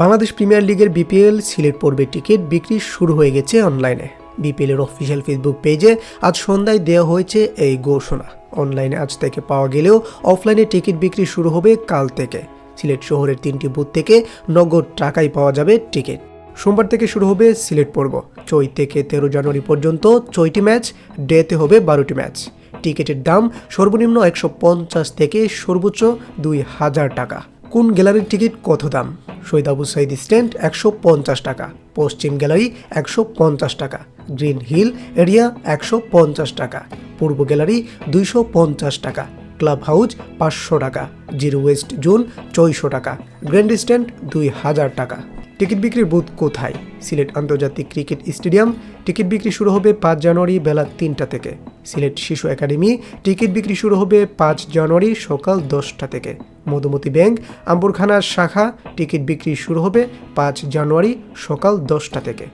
Bangladesh premier লিগের BPL Sylhet পর্বের ticket বিক্রি শুরু হয়ে গেছে অনলাইনে। বিপিএল এর অফিসিয়াল ফেসবুক পেজে আজ সন্ধ্যায় দেওয়া হয়েছে এই ঘোষণা। অনলাইনে আজ থেকে পাওয়া গেলেও অফলাইনে টিকিট বিক্রি শুরু হবে কাল থেকে। সিলেট শহরের তিনটি বুথ থেকে নগদ টাকায় পাওয়া যাবে টিকিট। সোমবার থেকে শুরু হবে সিলেট পর্ব। চৈ থেকে তেরো জানুয়ারি পর্যন্ত ছয়টি ম্যাচ, ডেতে হবে বারোটি ম্যাচ। টিকিটের দাম সর্বনিম্ন একশো পঞ্চাশ থেকে সর্বোচ্চ দুই হাজার টাকা। কোন গ্যালারির টিকিট কত দাম? শহীদ আবু সাইদ স্ট্যান্ড, একশো পঞ্চাশ টাকা। পশ্চিম গ্যালারি, একশো পঞ্চাশ টাকা। গ্রিন হিল এরিয়া, একশো পঞ্চাশ টাকা। পূর্ব গ্যালারি, দুইশো পঞ্চাশ টাকা। ক্লাব হাউস পাঁচশো টাকা। জিরো ওয়েস্ট জোন, ছয়শো টাকা। গ্র্যান্ড স্ট্যান্ড, দুই হাজার টাকা। টিকিট বিক্রির বুথ কোথায়? সিলেট আন্তর্জাতিক ক্রিকেট স্টেডিয়াম। টিকিট বিক্রি শুরু হবে পাঁচ জানুয়ারি বেলা তিনটা থেকে। সিলেট শিশু একাডেমি, টিকিট বিক্রি শুরু হবে পাঁচ জানুয়ারি সকাল দশটা থেকে। মধুমতি ব্যাংক আম্বরখানার শাখা, টিকিট বিক্রি শুরু হবে পাঁচ জানুয়ারি সকাল দশটা থেকে।